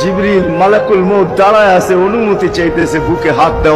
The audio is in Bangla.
জিবরিল মালাকুল মুখ দাঁড়ায় আছে অনুমতি চাইতেছে বুকে হাত দেওয়া